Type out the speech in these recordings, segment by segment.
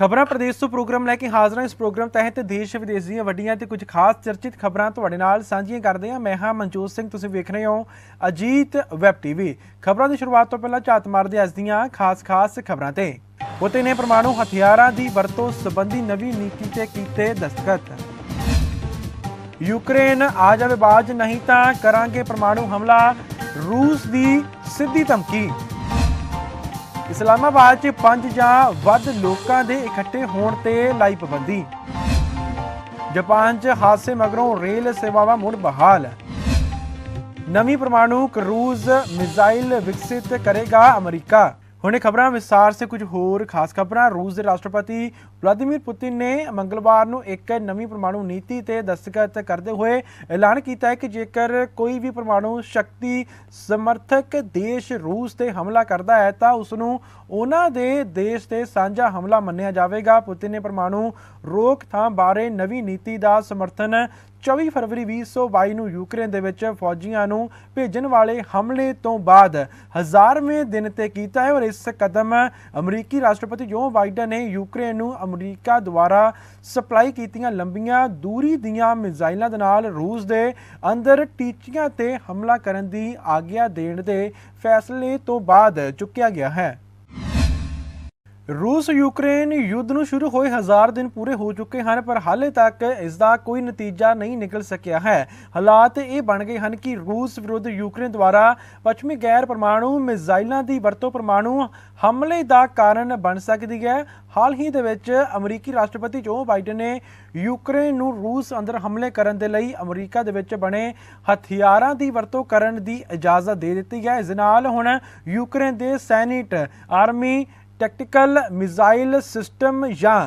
ਖਬਰਾਂ ਪ੍ਰਦੇਸ਼ ਤੋਂ ਪ੍ਰੋਗਰਾਮ ਲੈ ਕੇ ਹਾਜ਼ਰ ਹਾਂ ਇਸ ਪ੍ਰੋਗਰਾਮ ਤਹਿਤ ਦੇਸ਼ ਵਿਦੇਸ਼ ਦੀਆਂ ਵੱਡੀਆਂ ਤੇ ਕੁਝ ਖਾਸ ਚਰਚਿਤ ਖਬਰਾਂ ਤੁਹਾਡੇ ਨਾਲ ਸਾਂਝੀਆਂ ਕਰਦੇ ਹਾਂ। ਮੈਂ ਹਾਂ ਮਨਜੋਤ ਸਿੰਘ, ਤੁਸੀਂ ਵੇਖ ਰਹੇ ਹੋ ਅਜੀਤ ਵੈਬ ਟੀਵੀ। ਖਬਰਾਂ ਦੀ ਸ਼ੁਰੂਆਤ ਤੋਂ ਪਹਿਲਾਂ ਝਾਤ ਮਾਰਦੇ ਅੱਜ ਦੀਆਂ ਖਾਸ-ਖਾਸ ਖਬਰਾਂ ਤੇ। ਪੁਤਿਨ ਨੇ ਪਰਮਾਣੂ ਹਥਿਆਰਾਂ ਦੀ ਵਰਤੋਂ ਸੰਬੰਧੀ ਨਵੀਂ ਨੀਤੀ ਤੇ ਕੀਤੇ ਦਸਤਖਤ। ਯੂਕਰੇਨ ਆ ਜਾਵੇ ਬਾਜ ਨਹੀਂ ਤਾਂ ਕਰਾਂਗੇ ਪਰਮਾਣੂ ਹਮਲਾ। ਰੂਸ ਦੀ ਸਿੱਧੀ ਧਮਕੀ। ਇਸਲਾਮਾਬਾਦ 'ਚ ਪੰਜ ਜਾਂ ਵੱਧ ਲੋਕਾਂ ਦੇ ਇਕੱਠੇ ਹੋਣ ਤੇ ਲਾਈ ਪਾਬੰਦੀ। ਜਾਪਾਨ 'ਚ ਹਾਦਸੇ ਮਗਰੋਂ ਰੇਲ ਸੇਵਾਵਾਂ ਮੁੜ ਬਹਾਲ। ਨਵੀਂ ਪਰਮਾਣੂ ਕਰੂਜ਼ ਮਿਜ਼ਾਈਲ ਵਿਕਸਿਤ ਕਰੇਗਾ ਅਮਰੀਕਾ। ਹੁਣੇ ਖਬਰਾਂ ਵਿਸਤਾਰ ਸੇ ਕੁਝ ਹੋਰ ਖਾਸ ਖਬਰਾਂ। ਰੂਸ ਦੇ ਰਾਸ਼ਟਰਪਤੀ ਵਲਾਦੀਮੀਰ ਪੁਤਿਨ ਨੇ ਮੰਗਲਵਾਰ ਨੂੰ ਇੱਕ ਨਵੀਂ ਪਰਮਾਣੂ ਨੀਤੀ ਤੇ ਦਸਤਖਤ ਕਰਦੇ ਹੋਏ ਐਲਾਨ ਕੀਤਾ ਹੈ ਕਿ ਜੇਕਰ ਕੋਈ ਵੀ ਪਰਮਾਣੂ ਸ਼ਕਤੀ ਸਮਰਥਕ ਦੇਸ਼ ਰੂਸ ਤੇ ਹਮਲਾ ਕਰਦਾ ਹੈ, ਤਾਂ ਉਸ ਨੂੰ ਉਹਨਾਂ ਦੇ ਦੇਸ਼ ਤੇ ਸਾਂਝਾ ਹਮਲਾ ਮੰਨਿਆ ਜਾਵੇਗਾ। ਪੁਤਿਨ ਨੇ ਪਰਮਾਣੂ ਰੋਕਥਾਮ ਬਾਰੇ ਨਵੀਂ ਨੀਤੀ ਦਾ ਸਮਰਥਨ 24 ਫਰਵਰੀ 2022 ਨੂੰ ਯੂਕਰੇਨ ਦੇ ਵਿੱਚ ਫੌਜੀਆਂ ਨੂੰ ਭੇਜਣ ਵਾਲੇ ਹਮਲੇ ਤੋਂ ਬਾਅਦ ਹਜ਼ਾਰਵੇਂ ਦਿਨ ਤੇ ਕੀਤਾ ਹੈ ਔਰ ਇਸ ਕਦਮ ਅਮਰੀਕੀ ਰਾਸ਼ਟਰਪਤੀ ਜੋ ਬਾਈਡਨ ਨੇ ਯੂਕਰੇਨ ਨੂੰ ਅਮਰੀਕਾ ਦੁਆਰਾ ਸਪਲਾਈ ਕੀਤੀਆਂ ਲੰਬੀਆਂ ਦੂਰੀ ਦੀਆਂ ਮਿਜ਼ਾਈਲਾਂ ਦੇ ਨਾਲ ਰੂਸ ਦੇ ਅੰਦਰ ਟੀਚੀਆਂ ਤੇ ਹਮਲਾ ਕਰਨ ਦੀ ਆਗਿਆ ਦੇਣ ਦੇ ਫੈਸਲੇ ਤੋਂ ਬਾਅਦ ਚੁੱਕਿਆ ਗਿਆ ਹੈ। ਰੂਸ ਯੂਕਰੇਨ ਯੁੱਧ ਨੂੰ ਸ਼ੁਰੂ ਹੋਏ ਹਜ਼ਾਰ ਦਿਨ ਪੂਰੇ ਹੋ ਚੁੱਕੇ ਹਨ, ਪਰ ਹਾਲੇ ਤੱਕ ਇਸ ਦਾ ਕੋਈ ਨਤੀਜਾ ਨਹੀਂ ਨਿਕਲ ਸਕਿਆ ਹੈ। ਹਾਲਾਤ ਇਹ ਬਣ ਗਏ ਹਨ ਕਿ ਰੂਸ ਵਿਰੁੱਧ ਯੂਕਰੇਨ ਦੁਆਰਾ ਪੱਛਮੀ ਗੈਰ ਪਰਮਾਣੂ ਮਿਜ਼ਾਈਲਾਂ ਦੀ ਵਰਤੋਂ ਪਰਮਾਣੂ ਹਮਲੇ ਦਾ ਕਾਰਨ ਬਣ ਸਕਦੀ ਹੈ। ਹਾਲ ਹੀ ਦੇ ਵਿੱਚ ਅਮਰੀਕੀ ਰਾਸ਼ਟਰਪਤੀ ਜੋ ਬਾਈਡਨ ਨੇ ਯੂਕਰੇਨ ਨੂੰ ਰੂਸ ਅੰਦਰ ਹਮਲੇ ਕਰਨ ਦੇ ਲਈ ਅਮਰੀਕਾ ਦੇ ਵਿੱਚ ਬਣੇ ਹਥਿਆਰਾਂ ਦੀ ਵਰਤੋਂ ਕਰਨ ਦੀ ਇਜਾਜ਼ਤ ਦੇ ਦਿੱਤੀ ਹੈ। ਇਸ ਦੇ ਨਾਲ ਹੁਣ ਯੂਕਰੇਨ ਦੇ senate army tactical missile system ਜਾਂ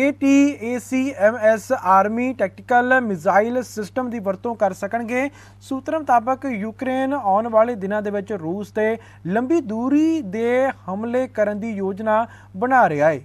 ATACMS army tactical missile system ਦੀ ਵਰਤੋਂ ਕਰ ਸਕਣਗੇ। ਸੂਤਰਾਂ ਮੁਤਾਬਕ ਯੂਕਰੇਨ ਆਉਣ ਵਾਲੇ ਦਿਨਾਂ ਦੇ ਵਿੱਚ ਰੂਸ ਤੇ ਲੰਬੀ ਦੂਰੀ ਦੇ ਹਮਲੇ ਕਰਨ ਦੀ ਯੋਜਨਾ ਬਣਾ ਰਿਹਾ ਹੈ।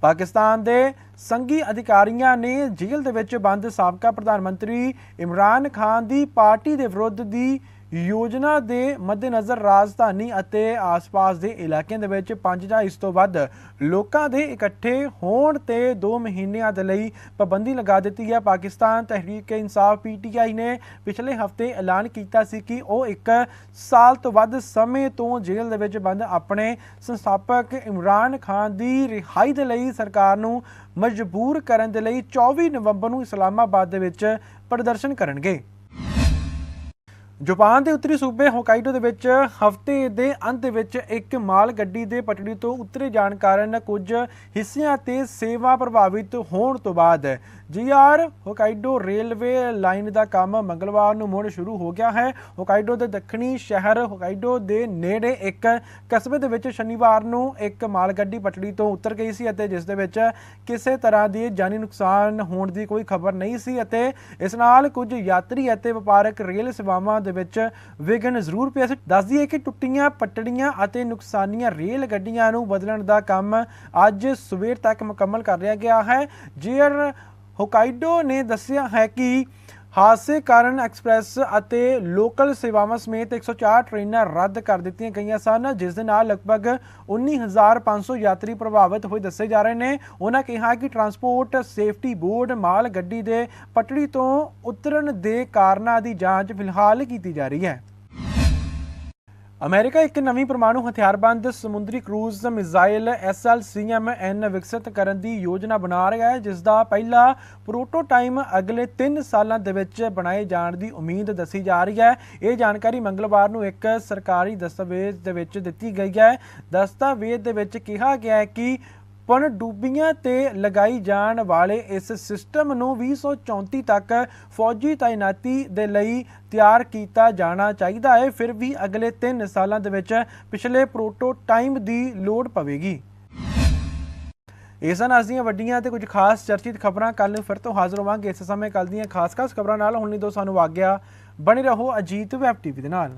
ਪਾਕਿਸਤਾਨ ਦੇ ਸੰਘੀ ਅਧਿਕਾਰੀਆਂ ਨੇ ਜੇਲ੍ਹ ਦੇ ਵਿੱਚ ਬੰਦ ਸਾਬਕਾ ਪ੍ਰਧਾਨ ਮੰਤਰੀ ਇਮਰਾਨ ਖਾਨ ਦੀ ਪਾਰਟੀ ਦੇ ਵਿਰੁੱਧ ਦੀ ਯੋਜਨਾ ਦੇ ਮੱਦੇਨਜ਼ਰ ਰਾਜਧਾਨੀ ਅਤੇ ਆਸ-ਪਾਸ ਦੇ ਇਲਾਕਿਆਂ ਦੇ ਵਿੱਚ ਪੰਜ ਜਾਂ ਇਸ ਤੋਂ ਵੱਧ ਲੋਕਾਂ ਦੇ ਇਕੱਠੇ ਹੋਣ ਤੇ 2 ਮਹੀਨਿਆਂ ਦੇ ਲਈ ਪਾਬੰਦੀ ਲਗਾ ਦਿੱਤੀ ਹੈ। ਪਾਕਿਸਤਾਨ ਤਹਿਰੀਕ ਇਨਸਾਫ ਪੀਟੀਆਈ ਨੇ ਪਿਛਲੇ ਹਫ਼ਤੇ ਐਲਾਨ ਕੀਤਾ ਸੀ ਕਿ ਉਹ ਇੱਕ ਸਾਲ ਤੋਂ ਵੱਧ ਸਮੇਂ ਤੋਂ ਜੇਲ੍ਹ ਦੇ ਵਿੱਚ ਬੰਦ ਆਪਣੇ ਸੰਸਥਾਪਕ ਇਮਰਾਨ ਖਾਨ ਦੀ ਰਿਹਾਈ ਦੇ ਲਈ ਸਰਕਾਰ ਨੂੰ ਮਜਬੂਰ ਕਰਨ ਦੇ ਲਈ 24 ਨਵੰਬਰ ਨੂੰ ਇਸਲਾਮਾਬਾਦ ਦੇ ਵਿੱਚ ਪ੍ਰਦਰਸ਼ਨ ਕਰਨਗੇ। ਜਾਪਾਨ ਦੇ ਉੱਤਰੀ ਸੂਬੇ ਹੋਕਾਈਡੋ ਦੇ ਵਿੱਚ ਹਫ਼ਤੇ ਦੇ ਅੰਤ ਵਿੱਚ ਇੱਕ ਮਾਲ ਗੱਡੀ ਦੇ ਪਟੜੀ ਤੋਂ ਉਤਰੇ ਜਾਣ ਕਾਰਨ ਕੁਝ ਹਿੱਸਿਆਂ ਤੇ ਸੇਵਾ ਪ੍ਰਭਾਵਿਤ ਹੋਣ ਤੋਂ ਬਾਅਦ ਜੀਆਰ ਹੋਕਾਈਡੋ ਰੇਲਵੇ ਲਾਈਨ ਦਾ ਕੰਮ ਮੰਗਲਵਾਰ ਨੂੰ ਮੁੜ ਸ਼ੁਰੂ ਹੋ ਗਿਆ ਹੈ। ਹੋਕਾਈਡੋ ਦੇ ਦੱਖਣੀ ਸ਼ਹਿਰ ਹੋਕਾਈਡੋ ਦੇ ਨੇੜੇ ਇੱਕ ਕਸਬੇ ਦੇ ਵਿੱਚ ਸ਼ਨੀਵਾਰ ਨੂੰ ਇੱਕ ਮਾਲ ਗੱਡੀ ਪਟੜੀ ਤੋਂ ਉਤਰ ਗਈ ਸੀ ਅਤੇ ਜਿਸ ਦੇ ਵਿੱਚ ਕਿਸੇ ਤਰ੍ਹਾਂ ਦੀ ਜਾਨੀ ਨੁਕਸਾਨ ਹੋਣ ਦੀ ਕੋਈ ਖਬਰ ਨਹੀਂ ਸੀ ਅਤੇ ਇਸ ਨਾਲ ਕੁਝ ਯਾਤਰੀ ਅਤੇ ਵਪਾਰਕ ਰੇਲ ਸੇਵਾਵਾਂ ਦੇ ਵਿੱਚ ਵਿਘਨ ਜ਼ਰੂਰ ਪਿਆ ਸੀ। ਦੱਸ ਦਈਏ ਕਿ ਟੁੱਟੀਆਂ, ਪਟੜੀਆਂ ਅਤੇ ਨੁਕਸਾਨੀਆਂ ਰੇਲ ਗੱਡੀਆਂ ਨੂੰ ਬਦਲਣ ਦਾ ਕੰਮ ਅੱਜ ਸਵੇਰ ਤੱਕ ਮੁਕੰਮਲ ਕਰ ਲਿਆ ਗਿਆ ਹੈ। ਜੇਅਰ ਹੋਕਾਈਡੋ ਨੇ ਦੱਸਿਆ ਹੈ ਕਿ ਹਾਦਸੇ ਕਾਰਨ ਐਕਸਪ੍ਰੈਸ ਅਤੇ ਲੋਕਲ ਸੇਵਾਵਾਂ ਸਮੇਤ 104 ਟ੍ਰੇਨਾਂ ਰੱਦ ਕਰ ਦਿੱਤੀਆਂ ਗਈਆਂ ਸਨ, ਜਿਸ ਦੇ ਨਾਲ ਲਗਭਗ 19500 ਯਾਤਰੀ ਪ੍ਰਭਾਵਿਤ ਹੋਏ ਦੱਸੇ ਜਾ ਰਹੇ ਨੇ। ਉਹਨਾਂ ਕਿਹਾ ਕਿ ਟਰਾਂਸਪੋਰਟ ਸੇਫਟੀ ਬੋਰਡ ਮਾਲ ਗੱਡੀ ਦੇ ਪਟੜੀ ਤੋਂ ਉਤਰਨ ਦੇ ਕਾਰਨਾਂ ਦੀ ਜਾਂਚ ਫਿਲਹਾਲ ਕੀਤੀ ਜਾ ਰਹੀ ਹੈ। ਅਮਰੀਕਾ ਇੱਕ ਨਵੀਂ ਪਰਮਾਣੂ ਹਥਿਆਰਬੰਦ ਸਮੁੰਦਰੀ ਕਰੂਜ਼ ਮਿਜ਼ਾਈਲ SLCMN ਵਿਕਸਿਤ ਕਰਨ ਦੀ ਯੋਜਨਾ ਬਣਾ ਰਿਹਾ ਹੈ ਜਿਸ ਦਾ ਪਹਿਲਾ ਪ੍ਰੋਟੋਟਾਈਪ ਅਗਲੇ 3 ਸਾਲਾਂ ਦੇ ਵਿੱਚ ਬਣਾਏ ਜਾਣ ਦੀ ਉਮੀਦ ਦੱਸੀ ਜਾ ਰਹੀ ਹੈ। ਇਹ ਜਾਣਕਾਰੀ ਮੰਗਲਵਾਰ ਨੂੰ ਇੱਕ ਸਰਕਾਰੀ ਦਸਤਾਵੇਜ਼ ਦੇ ਵਿੱਚ ਦਿੱਤੀ ਗਈ ਹੈ। ਦਸਤਾਵੇਜ਼ ਦੇ ਵਿੱਚ ਕਿਹਾ ਗਿਆ ਹੈ ਕਿ ਪਣਡੁੱਬੀਆਂ ਤੇ ਲਗਾਈ ਜਾਣ ਵਾਲੇ ਇਸ ਸਿਸਟਮ ਨੂੰ 2034 ਤੱਕ ਫੌਜੀ ਤਾਇਨਾਤੀ ਦੇ ਲਈ ਤਿਆਰ ਕੀਤਾ ਜਾਣਾ ਚਾਹੀਦਾ ਹੈ। ਫਿਰ ਵੀ ਅਗਲੇ 3 ਸਾਲਾਂ ਦੇ ਵਿੱਚ ਪਿਛਲੇ ਪ੍ਰੋਟੋਟਾਈਪ ਦੀ ਲੋੜ ਪਵੇਗੀ। ਇਸ ਹਨ ਅੱਜ ਦੀਆਂ ਵੱਡੀਆਂ ਤੇ ਕੁਝ ਖਾਸ ਚਰਚਿਤ ਖਬਰਾਂ। ਕੱਲ ਫਿਰ ਤੋਂ ਹਾਜ਼ਰ ਹੋਵਾਂਗੇ ਇਸ ਸਮੇਂ ਕੱਲ ਦੀਆਂ ਖਾਸ-ਖਾਸ ਖਬਰਾਂ ਨਾਲ। ਹੁਣ ਲਈ ਦੋ ਸਾਨੂੰ ਆਗਿਆ, ਬਣੇ ਰਹੋ ਅਜੀਤ ਵੈਬ ਟੀਵੀ ਦੇ ਨਾਲ।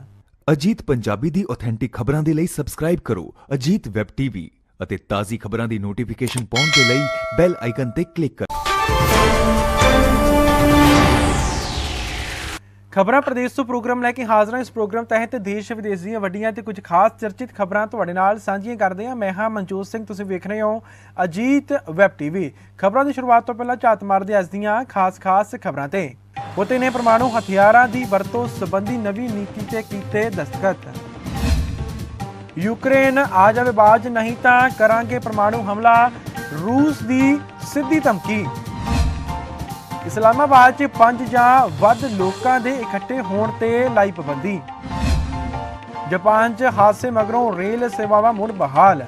ਅਜੀਤ ਪੰਜਾਬੀ ਦੀ ਆਥੈਂਟਿਕ ਖਬਰਾਂ ਦੇ ਲਈ ਸਬਸਕ੍ਰਾਈਬ ਕਰੋ। Ajit web TV. ਅਤੇ ਤਾਜ਼ੀ ਖਬਰਾਂ ਦੀ ਨੋਟੀਫਿਕੇਸ਼ਨ ਪਾਉਣ ਦੇ ਲਈ ਬੈਲ ਆਈਕਨ ਤੇ ਕਲਿੱਕ ਕਰੋ। ਖਬਰਾਂ ਪ੍ਰਦੇਸ਼ ਤੋਂ ਪ੍ਰੋਗਰਾਮ ਲੈ ਕੇ ਹਾਜ਼ਰ ਹਾਂ ਇਸ ਪ੍ਰੋਗਰਾਮ ਤਹਿਤ ਦੇਸ਼ ਵਿਦੇਸ਼ ਦੀਆਂ ਵੱਡੀਆਂ ਤੇ ਕੁਝ ਖਾਸ ਚਰਚਿਤ ਖਬਰਾਂ ਤੁਹਾਡੇ ਨਾਲ ਸਾਂਝੀਆਂ ਕਰਦੇ ਹਾਂ। ਮੈਂ ਹਾਂ ਮਨਜੋਤ ਸਿੰਘ, ਤੁਸੀਂ ਵੇਖ ਰਹੇ ਹੋ ਅਜੀਤ ਵੈਬ ਟੀਵੀ ਖਬਰਾਂ ਦੀ ਸ਼ੁਰੂਆਤ ਤੋਂ ਪਹਿਲਾਂ ਝਾਤ ਮਾਰਦੇ ਅੱਜ ਦੀਆਂ ਖਾਸ-ਖਾਸ ਖਬਰਾਂ ਤੇ। ਪੁਤਿਨ ਨੇ ਪਰਮਾਣੂ ਹਥਿਆਰਾਂ ਦੀ ਵਰਤੋਂ ਸੰਬੰਧੀ ਨਵੀਂ ਨੀਤੀ ਤੇ ਕੀਤੇ ਦਸਤਖਤ। ਯੂਕਰੇਨ ਆ ਜਾਵੇ ਬਾਜ ਨਹੀਂ ਤਾਂ ਕਰਾਂਗੇ ਪਰਮਾਣੂ ਹਮਲਾ। ਰੂਸ ਦੀ ਸਿੱਧੀ ਧਮਕੀ। ਇਸਲਾਮਾਬਾਦ 'ਚ ਪੰਜ ਜਾਂ ਵੱਧ ਲੋਕਾਂ ਦੇ ਇਕੱਠੇ ਹੋਣ ਤੇ ਲਾਈ ਪਾਬੰਦੀ। ਜਾਪਾਨ 'ਚ ਹਾਦਸੇ ਮਗਰੋਂ ਰੇਲ ਸੇਵਾਵਾਂ ਮੁੜ ਬਹਾਲ।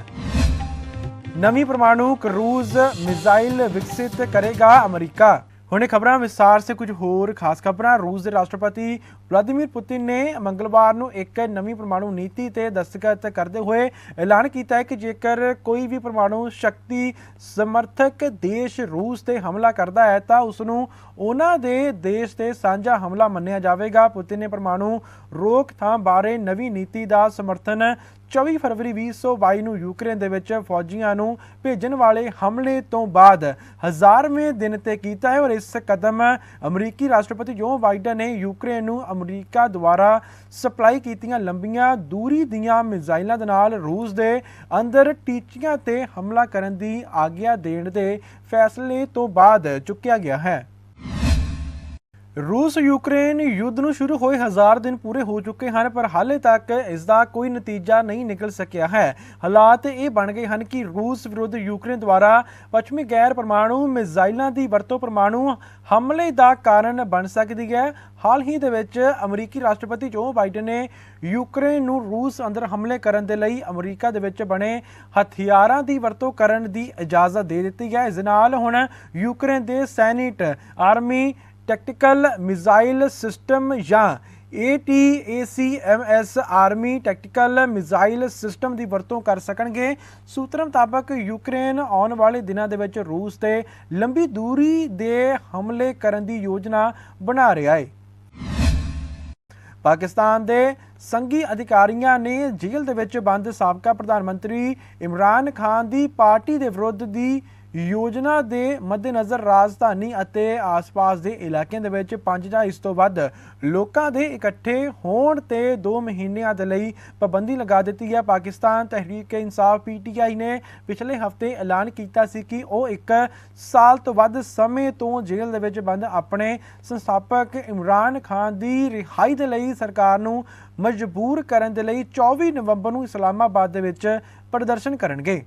ਨਵੀਂ ਪਰਮਾਣੂ ਕਰੂਜ਼ ਮਿਜ਼ਾਈਲ ਵਿਕਸਿਤ ਕਰੇਗਾ ਅਮਰੀਕਾ। ਹੁਣੇ ਖਬਰਾਂ ਵਿਸਤਾਰ ਸੇ ਕੁਝ ਹੋਰ ਖਾਸ ਖਬਰਾਂ। ਰੂਸ ਦੇ ਰਾਸ਼ਟਰਪਤੀ ਵਲਾਦੀਮੀਰ ਪੁਤਿਨ ਨੇ ਮੰਗਲਵਾਰ ਨੂੰ ਇੱਕ ਨਵੀਂ ਪਰਮਾਣੂ ਨੀਤੀ ਤੇ ਦਸਤਖਤ ਕਰਦੇ ਹੋਏ ਐਲਾਨ ਕੀਤਾ ਹੈ ਕਿ ਜੇਕਰ ਕੋਈ ਵੀ ਪਰਮਾਣੂ ਸ਼ਕਤੀ ਸਮਰਥਕ ਦੇਸ਼ ਰੂਸ ਤੇ ਹਮਲਾ ਕਰਦਾ ਹੈ, ਤਾਂ ਉਸ ਨੂੰ ਉਹਨਾਂ ਦੇ ਦੇਸ਼ ਤੇ ਸਾਂਝਾ ਹਮਲਾ ਮੰਨਿਆ ਜਾਵੇਗਾ। ਪੁਤਿਨ ਨੇ ਪਰਮਾਣੂ ਰੋਕਥਾਮ ਬਾਰੇ ਨਵੀਂ ਨੀਤੀ ਦਾ ਸਮਰਥਨ 24 ਫਰਵਰੀ 2022 ਨੂੰ ਯੂਕਰੇਨ ਦੇ ਵਿੱਚ ਫੌਜੀਆਂ ਨੂੰ ਭੇਜਣ ਵਾਲੇ ਹਮਲੇ ਤੋਂ ਬਾਅਦ ਹਜ਼ਾਰਵੇਂ ਦਿਨ ਤੇ ਕੀਤਾ ਹੈ ਔਰ ਇਸ ਕਦਮ ਅਮਰੀਕੀ ਰਾਸ਼ਟਰਪਤੀ ਜੋ ਬਾਈਡਨ ਨੇ ਯੂਕਰੇਨ ਨੂੰ ਅਮਰੀਕਾ ਦੁਆਰਾ ਸਪਲਾਈ ਕੀਤੀਆਂ ਲੰਬੀਆਂ ਦੂਰੀ ਦੀਆਂ ਮਿਜ਼ਾਈਲਾਂ ਦੇ ਨਾਲ ਰੂਸ ਦੇ ਅੰਦਰ ਟੀਚੀਆਂ ਤੇ ਹਮਲਾ ਕਰਨ ਦੀ ਆਗਿਆ ਦੇਣ ਦੇ ਫੈਸਲੇ ਤੋਂ ਬਾਅਦ ਚੁੱਕਿਆ ਗਿਆ ਹੈ। ਰੂਸ ਯੂਕਰੇਨ ਯੁੱਧ ਨੂੰ ਸ਼ੁਰੂ ਹੋਏ ਹਜ਼ਾਰ ਦਿਨ ਪੂਰੇ ਹੋ ਚੁੱਕੇ ਹਨ, ਪਰ ਹਾਲੇ ਤੱਕ ਇਸ ਦਾ ਕੋਈ ਨਤੀਜਾ ਨਹੀਂ ਨਿਕਲ ਸਕਿਆ ਹੈ। ਹਾਲਾਤ ਇਹ ਬਣ ਗਏ ਹਨ ਕਿ ਰੂਸ ਵਿਰੁੱਧ ਯੂਕਰੇਨ ਦੁਆਰਾ ਪੱਛਮੀ ਗੈਰ ਪਰਮਾਣੂ ਮਿਜ਼ਾਈਲਾਂ ਦੀ ਵਰਤੋਂ ਪਰਮਾਣੂ ਹਮਲੇ ਦਾ ਕਾਰਨ ਬਣ ਸਕਦੀ ਹੈ। ਹਾਲ ਹੀ ਦੇ ਵਿੱਚ ਅਮਰੀਕੀ ਰਾਸ਼ਟਰਪਤੀ ਜੋ ਬਾਈਡਨ ਨੇ ਯੂਕਰੇਨ ਨੂੰ ਰੂਸ ਅੰਦਰ ਹਮਲੇ ਕਰਨ ਦੇ ਲਈ ਅਮਰੀਕਾ ਦੇ ਵਿੱਚ ਬਣੇ ਹਥਿਆਰਾਂ ਦੀ ਵਰਤੋਂ ਕਰਨ ਦੀ ਇਜਾਜ਼ਤ ਦੇ ਦਿੱਤੀ ਹੈ। ਇਸ ਦੇ ਨਾਲ ਹੁਣ ਯੂਕਰੇਨ ਦੇ senate army tactical missile system ਜਾਂ ATACMS army tactical missile system ਦੀ ਵਰਤੋਂ ਕਰ ਸਕਣਗੇ। ਸੂਤਰਾਂ ਮੁਤਾਬਕ ਯੂਕਰੇਨ ਆਉਣ ਵਾਲੇ ਦਿਨਾਂ ਦੇ ਵਿੱਚ ਰੂਸ ਤੇ ਲੰਬੀ ਦੂਰੀ ਦੇ ਹਮਲੇ ਕਰਨ ਦੀ ਯੋਜਨਾ ਬਣਾ ਰਿਹਾ ਹੈ। ਪਾਕਿਸਤਾਨ ਦੇ ਸੰਘੀ ਅਧਿਕਾਰੀਆਂ ਨੇ ਜੇਲ੍ਹ ਦੇ ਵਿੱਚ ਬੰਦ ਸਾਬਕਾ ਪ੍ਰਧਾਨ ਮੰਤਰੀ ਇਮਰਾਨ ਖਾਨ ਦੀ ਪਾਰਟੀ ਦੇ ਵਿਰੁੱਧ ਦੀ ਯੋਜਨਾ ਦੇ ਮੱਦੇਨਜ਼ਰ ਰਾਜਧਾਨੀ ਅਤੇ ਆਸ-ਪਾਸ ਦੇ ਇਲਾਕਿਆਂ ਦੇ ਵਿੱਚ ਪੰਜ ਜਾਂ ਇਸ ਤੋਂ ਵੱਧ ਲੋਕਾਂ ਦੇ ਇਕੱਠੇ ਹੋਣ ਤੇ 2 ਮਹੀਨਿਆਂ ਦੇ ਲਈ ਪਾਬੰਦੀ ਲਗਾ ਦਿੱਤੀ ਹੈ। ਪਾਕਿਸਤਾਨ ਤਹਿਰੀਕ ਇਨਸਾਫ ਪੀਟੀਆਈ ਨੇ ਪਿਛਲੇ ਹਫ਼ਤੇ ਐਲਾਨ ਕੀਤਾ ਸੀ ਕਿ ਉਹ ਇੱਕ ਸਾਲ ਤੋਂ ਵੱਧ ਸਮੇਂ ਤੋਂ ਜੇਲ੍ਹ ਦੇ ਵਿੱਚ ਬੰਦ ਆਪਣੇ ਸੰਸਥਾਪਕ ਇਮਰਾਨ ਖਾਨ ਦੀ ਰਿਹਾਈ ਦੇ ਲਈ ਸਰਕਾਰ ਨੂੰ ਮਜਬੂਰ ਕਰਨ ਦੇ ਲਈ 24 ਨਵੰਬਰ ਨੂੰ ਇਸਲਾਮਾਬਾਦ ਦੇ ਵਿੱਚ ਪ੍ਰਦਰਸ਼ਨ ਕਰਨਗੇ।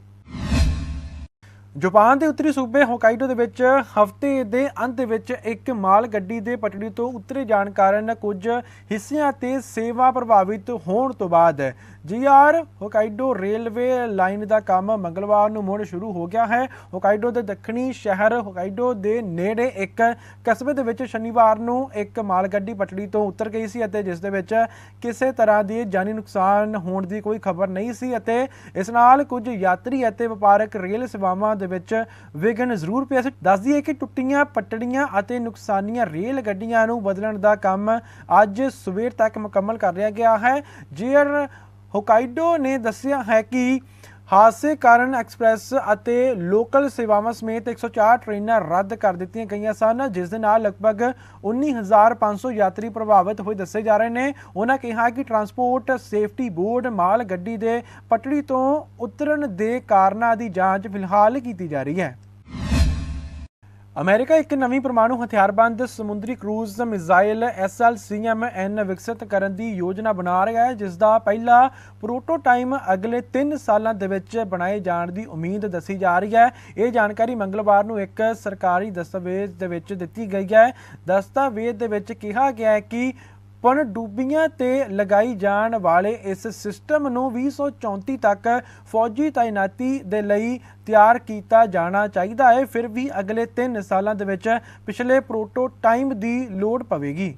ਜਾਪਾਨ ਦੇ ਉੱਤਰੀ ਸੂਬੇ ਹੋਕਾਈਡੋ ਦੇ ਵਿੱਚ ਹਫ਼ਤੇ ਦੇ ਅੰਤ ਵਿੱਚ ਇੱਕ ਮਾਲ ਗੱਡੀ ਦੇ ਪਟੜੀ ਤੋਂ ਉਤਰੇ ਜਾਣ ਕਾਰਨ ਕੁਝ ਹਿੱਸਿਆਂ ਤੇ ਸੇਵਾ ਪ੍ਰਭਾਵਿਤ ਹੋਣ ਤੋਂ ਬਾਅਦ ਜੀਆਰ ਹੋਕਾਈਡੋ ਰੇਲਵੇ ਲਾਈਨ ਦਾ ਕੰਮ ਮੰਗਲਵਾਰ ਨੂੰ ਮੁੜ ਸ਼ੁਰੂ ਹੋ ਗਿਆ ਹੈ। ਹੋਕਾਈਡੋ ਦੇ ਦੱਖਣੀ ਸ਼ਹਿਰ ਹੋਕਾਈਡੋ ਦੇ ਨੇੜੇ ਇੱਕ ਕਸਬੇ ਦੇ ਵਿੱਚ ਸ਼ਨੀਵਾਰ ਨੂੰ ਇੱਕ ਮਾਲ ਗੱਡੀ ਪਟੜੀ ਤੋਂ ਉਤਰ ਗਈ ਸੀ ਅਤੇ ਜਿਸ ਦੇ ਵਿੱਚ ਕਿਸੇ ਤਰ੍ਹਾਂ ਦੀ ਜਾਨੀ ਨੁਕਸਾਨ ਹੋਣ ਦੀ ਕੋਈ ਖਬਰ ਨਹੀਂ ਸੀ ਅਤੇ ਇਸ ਨਾਲ ਕੁਝ ਯਾਤਰੀ ਅਤੇ ਵਪਾਰਕ ਰੇਲ ਸੇਵਾਵਾਂ ਦੇ ਵਿੱਚ ਵਿਘਨ ਜ਼ਰੂਰ ਪਿਆ ਸੀ। ਦੱਸਦੀ ਹੈ ਕਿ ਟੁੱਟੀਆਂ, ਪਟੜੀਆਂ ਅਤੇ ਨੁਕਸਾਨੀਆਂ ਰੇਲ ਗੱਡੀਆਂ ਨੂੰ ਬਦਲਣ ਦਾ ਕੰਮ ਅੱਜ ਸਵੇਰ ਤੱਕ ਮੁਕੰਮਲ ਕਰ ਲਿਆ ਗਿਆ ਹੈ। ਜੇਅਰ ਹੋਕਾਈਡੋ ਨੇ ਦੱਸਿਆ ਹੈ ਕਿ ਹਾਦਸੇ ਕਾਰਨ ਐਕਸਪ੍ਰੈਸ ਅਤੇ ਲੋਕਲ ਸੇਵਾਵਾਂ ਸਮੇਤ 104 ਟ੍ਰੇਨਾਂ ਰੱਦ ਕਰ ਦਿੱਤੀਆਂ ਗਈਆਂ ਸਨ, ਜਿਸ ਦੇ ਨਾਲ ਲਗਭਗ 19500 ਯਾਤਰੀ ਪ੍ਰਭਾਵਿਤ ਹੋਏ ਦੱਸੇ ਜਾ ਰਹੇ ਨੇ। ਉਹਨਾਂ ਕਿਹਾ ਕਿ ਟਰਾਂਸਪੋਰਟ ਸੇਫਟੀ ਬੋਰਡ ਮਾਲ ਗੱਡੀ ਦੇ ਪਟੜੀ ਤੋਂ ਉਤਰਨ ਦੇ ਕਾਰਨਾਂ ਦੀ ਜਾਂਚ ਫਿਲਹਾਲ ਕੀਤੀ ਜਾ ਰਹੀ ਹੈ। ਅਮਰੀਕਾ ਇੱਕ ਨਵੀਂ ਪਰਮਾਣੂ ਹਥਿਆਰਬੰਦ ਸਮੁੰਦਰੀ ਕਰੂਜ਼ ਮਿਜ਼ਾਈਲ SLCMN ਵਿਕਸਿਤ ਕਰਨ ਦੀ ਯੋਜਨਾ ਬਣਾ ਰਿਹਾ ਹੈ, ਜਿਸ ਦਾ ਪਹਿਲਾ ਪ੍ਰੋਟੋਟਾਈਪ ਅਗਲੇ 3 ਸਾਲਾਂ ਦੇ ਵਿੱਚ ਬਣਾਏ ਜਾਣ ਦੀ ਉਮੀਦ ਦੱਸੀ ਜਾ ਰਹੀ ਹੈ। ਇਹ ਜਾਣਕਾਰੀ ਮੰਗਲਵਾਰ ਨੂੰ ਇੱਕ ਸਰਕਾਰੀ ਦਸਤਾਵੇਜ਼ ਦੇ ਵਿੱਚ ਦਿੱਤੀ ਗਈ ਹੈ। ਦਸਤਾਵੇਜ਼ ਦੇ ਵਿੱਚ ਕਿਹਾ ਗਿਆ ਹੈ ਕਿ ਪਣਡੁੱਬੀਆਂ ਤੇ ਲਗਾਈ ਜਾਣ ਵਾਲੇ ਇਸ ਸਿਸਟਮ ਨੂੰ 2034 ਤੱਕ ਫੌਜੀ ਤਾਇਨਾਤੀ ਦੇ ਲਈ ਤਿਆਰ ਕੀਤਾ ਜਾਣਾ ਚਾਹੀਦਾ ਹੈ। ਫਿਰ ਵੀ ਅਗਲੇ 3 ਸਾਲਾਂ ਦੇ ਵਿੱਚ ਪਿਛਲੇ ਪ੍ਰੋਟੋਟਾਈਪ ਦੀ ਲੋੜ ਪਵੇਗੀ।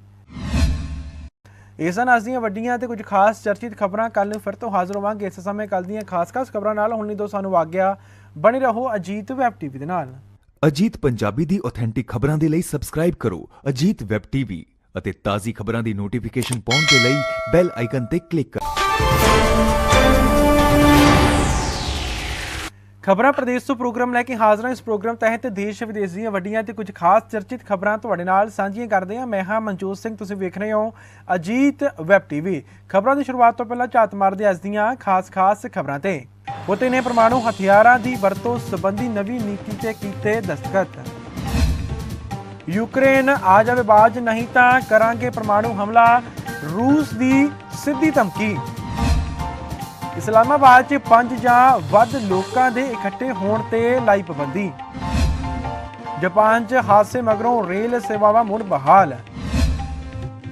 ਇਹ ਸਨ ਅੱਜ ਦੀਆਂ ਵੱਡੀਆਂ ਤੇ ਕੁਝ ਖਾਸ ਚਰਚਿਤ ਖਬਰਾਂ। ਕੱਲ ਨੂੰ ਫਿਰ ਤੋਂ ਹਾਜ਼ਰ ਹੋਵਾਂਗੇ ਇਸ ਸਮੇਂ ਕੱਲ ਦੀਆਂ ਖਾਸ-ਖਾਸ ਖਬਰਾਂ ਨਾਲ। ਹੁਣ ਨਹੀਂ ਦੋ ਸਾਨੂੰ ਆਗਿਆ, ਬਣੇ ਰਹੋ ਅਜੀਤ ਵੈਬ ਟੀਵੀ ਦੇ ਨਾਲ। ਅਜੀਤ ਪੰਜਾਬੀ ਦੀ ਆਥੈਂਟਿਕ ਖਬਰਾਂ ਦੇ ਲਈ ਸਬਸਕ੍ਰਾਈਬ ਕਰੋ। Ajit web TV. ਅਤੇ ਤਾਜ਼ੀ ਖਬਰਾਂ ਦੀ ਨੋਟੀਫਿਕੇਸ਼ਨ ਪਾਉਣ ਦੇ ਲਈ ਬੈਲ ਆਈਕਨ ਤੇ ਕਲਿੱਕ ਕਰੋ। ਖਬਰਾਂ ਪ੍ਰਦੇਸ਼ ਤੋਂ ਪ੍ਰੋਗਰਾਮ ਲੈ ਕੇ ਹਾਜ਼ਰ ਹਾਂ ਇਸ ਪ੍ਰੋਗਰਾਮ ਤਹਿਤ ਦੇਸ਼ ਵਿਦੇਸ਼ ਦੀਆਂ ਵੱਡੀਆਂ ਤੇ ਕੁਝ ਖਾਸ ਚਰਚਿਤ ਖਬਰਾਂ ਤੁਹਾਡੇ ਨਾਲ ਸਾਂਝੀਆਂ ਕਰਦੇ ਹਾਂ। ਮੈਂ ਹਾਂ ਮਨਜੋਤ ਸਿੰਘ, ਤੁਸੀਂ ਵੇਖ ਰਹੇ ਹੋ ਅਜੀਤ ਵੈਬ ਟੀਵੀ। ਖਬਰਾਂ ਦੀ ਸ਼ੁਰੂਆਤ ਤੋਂ ਪਹਿਲਾਂ ਝਾਤ ਮਾਰਦੇ ਅੱਜ ਦੀਆਂ ਖਾਸ-ਖਾਸ ਖਬਰਾਂ ਤੇ। ਪੁਤਿਨ ਨੇ ਪਰਮਾਣੂ ਹਥਿਆਰਾਂ ਦੀ ਵਰਤੋਂ ਸੰਬੰਧੀ ਨਵੀਂ ਨੀਤੀ ਤੇ ਕੀਤੇ ਦਸਤਖਤ। ਯੂਕਰੇਨ ਆ ਜਾਵੇ ਬਾਜ, ਨਹੀਂ ਤਾਂ ਕਰਾਂਗੇ ਪਰਮਾਣੂ ਹਮਲਾ। ਰੂਸ ਦੀ ਸਿੱਧੀ ਧਮਕੀ। ਇਸਲਾਮਾਬਾਦ 'ਚ ਪੰਜ ਜਾਂ ਵੱਧ ਲੋਕਾਂ ਦੇ ਇਕੱਠੇ ਹੋਣ ਤੇ ਲਾਈ ਪਾਬੰਦੀ। ਜਾਪਾਨ 'ਚ ਹਾਦਸੇ ਮਗਰੋਂ ਰੇਲ ਸੇਵਾਵਾਂ ਮੁੜ ਬਹਾਲ।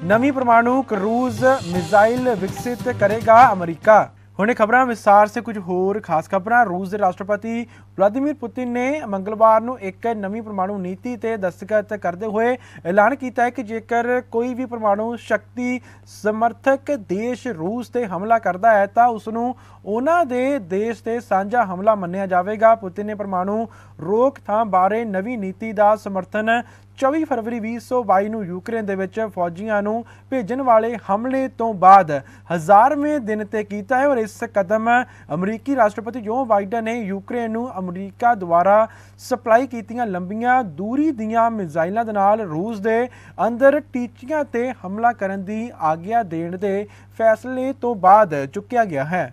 ਨਵੀਂ ਪਰਮਾਣੂ ਕਰੂਜ਼ ਮਿਜ਼ਾਈਲ ਵਿਕਸਿਤ ਕਰੇਗਾ ਅਮਰੀਕਾ। ਹੁਣੇ ਖਬਰਾਂ ਵਿਸਤਾਰ ਸੇ ਕੁਝ ਹੋਰ, ਖਾਸ ਖਬਰਾਂ, ਰੂਸ ਦੇ ਰਾਸ਼ਟਰਪਤੀ ਵਲਾਦੀਮੀਰ ਪੁਤਿਨ ਨੇ ਮੰਗਲਵਾਰ ਨੂੰ ਇੱਕ ਨਵੀਂ ਪਰਮਾਣੂ ਨੀਤੀ ਤੇ ਦਸਤਖਤ ਕਰਦੇ ਹੋਏ ਐਲਾਨ ਕੀਤਾ ਹੈ ਕਿ ਜੇਕਰ ਕੋਈ ਵੀ ਪਰਮਾਣੂ ਸ਼ਕਤੀ ਸਮਰਥਕ ਦੇਸ਼ ਰੂਸ ਤੇ ਹਮਲਾ ਕਰਦਾ ਹੈ, ਤਾਂ ਉਸ ਨੂੰ ਉਹਨਾਂ ਦੇ ਦੇਸ਼ ਤੇ ਸਾਂਝਾ ਹਮਲਾ ਮੰਨਿਆ ਜਾਵੇਗਾ। ਪੁਤਿਨ ਨੇ ਪਰਮਾਣੂ ਰੋਕਥਾਮ ਬਾਰੇ ਨਵੀਂ ਨੀਤੀ ਦਾ ਸਮਰਥਨ 24 ਫਰਵਰੀ 2022 ਨੂੰ ਯੂਕਰੇਨ ਦੇ ਵਿੱਚ ਫੌਜੀਆਂ ਨੂੰ ਭੇਜਣ ਵਾਲੇ ਹਮਲੇ ਤੋਂ ਬਾਅਦ ਹਜ਼ਾਰਵੇਂ ਦਿਨ ਤੇ ਕੀਤਾ ਹੈ ਔਰ ਇਸ ਕਦਮ ਅਮਰੀਕੀ ਰਾਸ਼ਟਰਪਤੀ ਜੋ ਬਾਈਡਨ ਨੇ ਯੂਕਰੇਨ ਨੂੰ ਅਮਰੀਕਾ ਦੁਆਰਾ ਸਪਲਾਈ ਕੀਤੀਆਂ ਲੰਬੀਆਂ ਦੂਰੀ ਦੀਆਂ ਮਿਜ਼ਾਈਲਾਂ ਦੇ ਨਾਲ ਰੂਸ ਦੇ ਅੰਦਰ ਟੀਚੀਆਂ ਤੇ ਹਮਲਾ ਕਰਨ ਦੀ ਆਗਿਆ ਦੇਣ ਦੇ ਫੈਸਲੇ ਤੋਂ ਬਾਅਦ ਚੁੱਕਿਆ ਗਿਆ ਹੈ।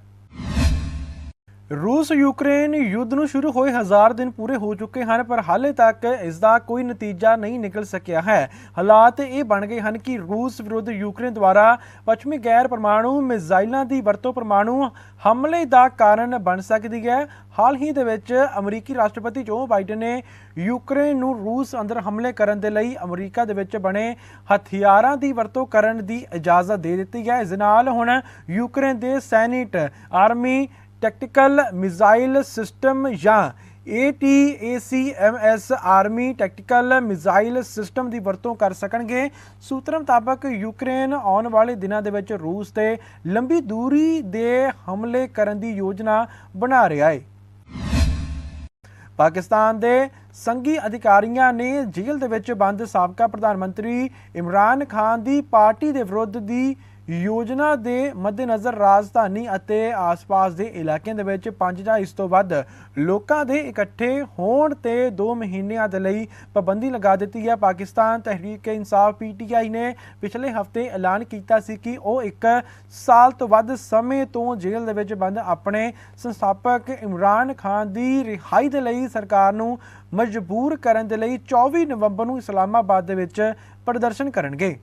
ਰੂਸ ਯੂਕਰੇਨ ਯੁੱਧ ਨੂੰ ਸ਼ੁਰੂ ਹੋਏ ਹਜ਼ਾਰ ਦਿਨ ਪੂਰੇ ਹੋ ਚੁੱਕੇ ਹਨ, ਪਰ ਹਾਲੇ ਤੱਕ ਇਸ ਦਾ ਕੋਈ ਨਤੀਜਾ ਨਹੀਂ ਨਿਕਲ ਸਕਿਆ ਹੈ। ਹਾਲਾਤ ਇਹ ਬਣ ਗਏ ਹਨ ਕਿ ਰੂਸ ਵਿਰੁੱਧ ਯੂਕਰੇਨ ਦੁਆਰਾ ਪੱਛਮੀ ਗੈਰ ਪਰਮਾਣੂ ਮਿਜ਼ਾਈਲਾਂ ਦੀ ਵਰਤੋਂ ਪਰਮਾਣੂ ਹਮਲੇ ਦਾ ਕਾਰਨ ਬਣ ਸਕਦੀ ਹੈ। ਹਾਲ ਹੀ ਦੇ ਵਿੱਚ ਅਮਰੀਕੀ ਰਾਸ਼ਟਰਪਤੀ ਜੋ ਬਾਈਡਨ ਨੇ ਯੂਕਰੇਨ ਨੂੰ ਰੂਸ ਅੰਦਰ ਹਮਲੇ ਕਰਨ ਦੇ ਲਈ ਅਮਰੀਕਾ ਦੇ ਵਿੱਚ ਬਣੇ ਹਥਿਆਰਾਂ ਦੀ ਵਰਤੋਂ ਕਰਨ ਦੀ ਇਜਾਜ਼ਤ ਦੇ ਦਿੱਤੀ ਹੈ। ਇਸ ਦੇ ਨਾਲ ਹੁਣ ਯੂਕਰੇਨ ਦੇ senate army tactical missile system ਜਾਂ ATACMS army tactical missile system ਦੀ ਵਰਤੋਂ ਕਰ ਸਕਣਗੇ। ਸੂਤਰਾਂ ਮੁਤਾਬਕ ਯੂਕਰੇਨ ਆਉਣ ਵਾਲੇ ਦਿਨਾਂ ਦੇ ਵਿੱਚ ਰੂਸ ਤੇ ਲੰਬੀ ਦੂਰੀ ਦੇ ਹਮਲੇ ਕਰਨ ਦੀ ਯੋਜਨਾ ਬਣਾ ਰਿਹਾ ਹੈ। ਪਾਕਿਸਤਾਨ ਦੇ ਸੰਘੀ ਅਧਿਕਾਰੀਆਂ ਨੇ ਜੇਲ੍ਹ ਦੇ ਵਿੱਚ ਬੰਦ ਸਾਬਕਾ ਪ੍ਰਧਾਨ ਮੰਤਰੀ ਇਮਰਾਨ ਖਾਨ ਦੀ ਪਾਰਟੀ ਦੇ ਵਿਰੁੱਧ ਦੀ ਯੋਜਨਾ ਦੇ ਮੱਦੇਨਜ਼ਰ ਰਾਜਧਾਨੀ ਅਤੇ ਆਸ-ਪਾਸ ਦੇ ਇਲਾਕਿਆਂ ਦੇ ਵਿੱਚ ਪੰਜ ਜਾਂ ਇਸ ਤੋਂ ਵੱਧ ਲੋਕਾਂ ਦੇ ਇਕੱਠੇ ਹੋਣ ਤੇ 2 ਮਹੀਨਿਆਂ ਦੇ ਲਈ ਪਾਬੰਦੀ ਲਗਾ ਦਿੱਤੀ ਹੈ। ਪਾਕਿਸਤਾਨ ਤਹਿਰੀਕ ਇਨਸਾਫ ਪੀਟੀਆਈ ਨੇ ਪਿਛਲੇ ਹਫ਼ਤੇ ਐਲਾਨ ਕੀਤਾ ਸੀ ਕਿ ਉਹ ਇੱਕ ਸਾਲ ਤੋਂ ਵੱਧ ਸਮੇਂ ਤੋਂ ਜੇਲ੍ਹ ਦੇ ਵਿੱਚ ਬੰਦ ਆਪਣੇ ਸੰਸਥਾਪਕ ਇਮਰਾਨ ਖਾਨ ਦੀ ਰਿਹਾਈ ਦੇ ਲਈ ਸਰਕਾਰ ਨੂੰ ਮਜਬੂਰ ਕਰਨ ਦੇ ਲਈ 24 ਨਵੰਬਰ ਨੂੰ ਇਸਲਾਮਾਬਾਦ ਦੇ ਵਿੱਚ ਪ੍ਰਦਰਸ਼ਨ ਕਰਨਗੇ।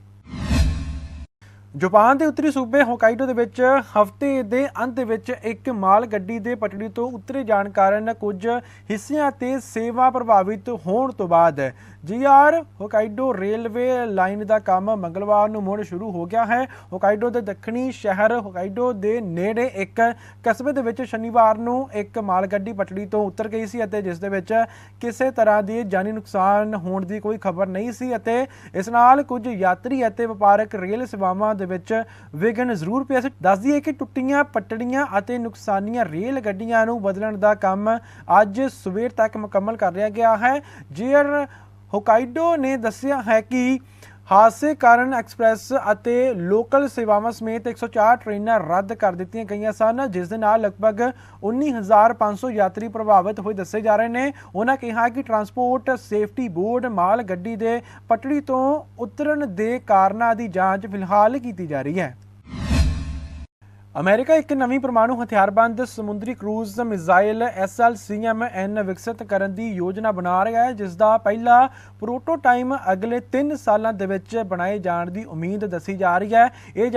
ਜਾਪਾਨ ਦੇ ਉੱਤਰੀ ਸੂਬੇ ਹੋਕਾਈਡੋ ਦੇ ਵਿੱਚ ਹਫ਼ਤੇ ਦੇ ਅੰਤ ਦੇ ਵਿੱਚ ਇੱਕ ਮਾਲ ਗੱਡੀ ਦੇ ਪਟੜੀ ਤੋਂ ਉਤਰੇ ਜਾਣ ਕਾਰਨ ਕੁਝ ਹਿੱਸਿਆਂ ਤੇ ਸੇਵਾ ਪ੍ਰਭਾਵਿਤ ਹੋਣ ਤੋਂ ਬਾਅਦ ਜੀਆਰ ਹੋਕਾਈਡੋ ਰੇਲਵੇ ਲਾਈਨ ਦਾ ਕੰਮ ਮੰਗਲਵਾਰ ਨੂੰ ਮੁੜ ਸ਼ੁਰੂ ਹੋ ਗਿਆ ਹੈ। ਹੋਕਾਈਡੋ ਦੇ ਦੱਖਣੀ ਸ਼ਹਿਰ ਹੋਕਾਈਡੋ ਦੇ ਨੇੜੇ ਇੱਕ ਕਸਬੇ ਦੇ ਵਿੱਚ ਸ਼ਨੀਵਾਰ ਨੂੰ ਇੱਕ ਮਾਲ ਗੱਡੀ ਪਟੜੀ ਤੋਂ ਉਤਰ ਗਈ ਸੀ ਅਤੇ ਜਿਸ ਦੇ ਵਿੱਚ ਕਿਸੇ ਤਰ੍ਹਾਂ ਦੀ ਜਾਨੀ ਨੁਕਸਾਨ ਹੋਣ ਦੀ ਕੋਈ ਖਬਰ ਨਹੀਂ ਸੀ ਅਤੇ ਇਸ ਨਾਲ ਕੁਝ ਯਾਤਰੀ ਅਤੇ ਵਪਾਰਕ ਰੇਲ ਸੇਵਾਵਾਂ ਦੇ ਵਿੱਚ ਵਿਘਨ ਜ਼ਰੂਰ ਪਿਆ ਸੀ। ਦੱਸ ਦਈਏ ਕਿ ਟੁੱਟੀਆਂ ਪਟੜੀਆਂ ਅਤੇ ਨੁਕਸਾਨੀਆਂ ਰੇਲ ਗੱਡੀਆਂ ਨੂੰ ਬਦਲਣ ਦਾ ਕੰਮ ਅੱਜ ਸਵੇਰ ਤੱਕ ਮੁਕੰਮਲ ਕਰ ਲਿਆ ਗਿਆ ਹੈ। ਜੇਅਰ ਹੋਕਾਈਡੋ ਨੇ ਦੱਸਿਆ ਹੈ ਕਿ ਹਾਦਸੇ ਕਾਰਨ ਐਕਸਪ੍ਰੈਸ ਅਤੇ ਲੋਕਲ ਸੇਵਾਵਾਂ ਸਮੇਤ 104 ਟ੍ਰੇਨਾਂ ਰੱਦ ਕਰ ਦਿੱਤੀਆਂ ਗਈਆਂ ਸਨ, ਜਿਸ ਦੇ ਨਾਲ ਲਗਭਗ 19500 ਯਾਤਰੀ ਪ੍ਰਭਾਵਿਤ ਹੋਏ ਦੱਸੇ ਜਾ ਰਹੇ ਨੇ। ਉਹਨਾਂ ਕਿਹਾ ਕਿ ਟਰਾਂਸਪੋਰਟ ਸੇਫਟੀ ਬੋਰਡ ਮਾਲ ਗੱਡੀ ਦੇ ਪਟੜੀ ਤੋਂ ਉਤਰਨ ਦੇ ਕਾਰਨਾਂ ਦੀ ਜਾਂਚ ਫਿਲਹਾਲ ਕੀਤੀ ਜਾ ਰਹੀ ਹੈ। ਅਮਰੀਕਾ ਇੱਕ ਨਵੀਂ ਪਰਮਾਣੂ ਹਥਿਆਰਬੰਦ ਸਮੁੰਦਰੀ ਕਰੂਜ਼ ਮਿਜ਼ਾਈਲ SLCMN ਵਿਕਸਿਤ ਕਰਨ ਦੀ ਯੋਜਨਾ ਬਣਾ ਰਿਹਾ ਹੈ, ਜਿਸ ਦਾ ਪਹਿਲਾ ਪ੍ਰੋਟੋਟਾਈਪ ਅਗਲੇ 3 ਸਾਲਾਂ ਦੇ ਵਿੱਚ ਬਣਾਏ ਜਾਣ ਦੀ ਉਮੀਦ ਦੱਸੀ ਜਾ ਰਹੀ ਹੈ। ਇਹ ਜਾਣ-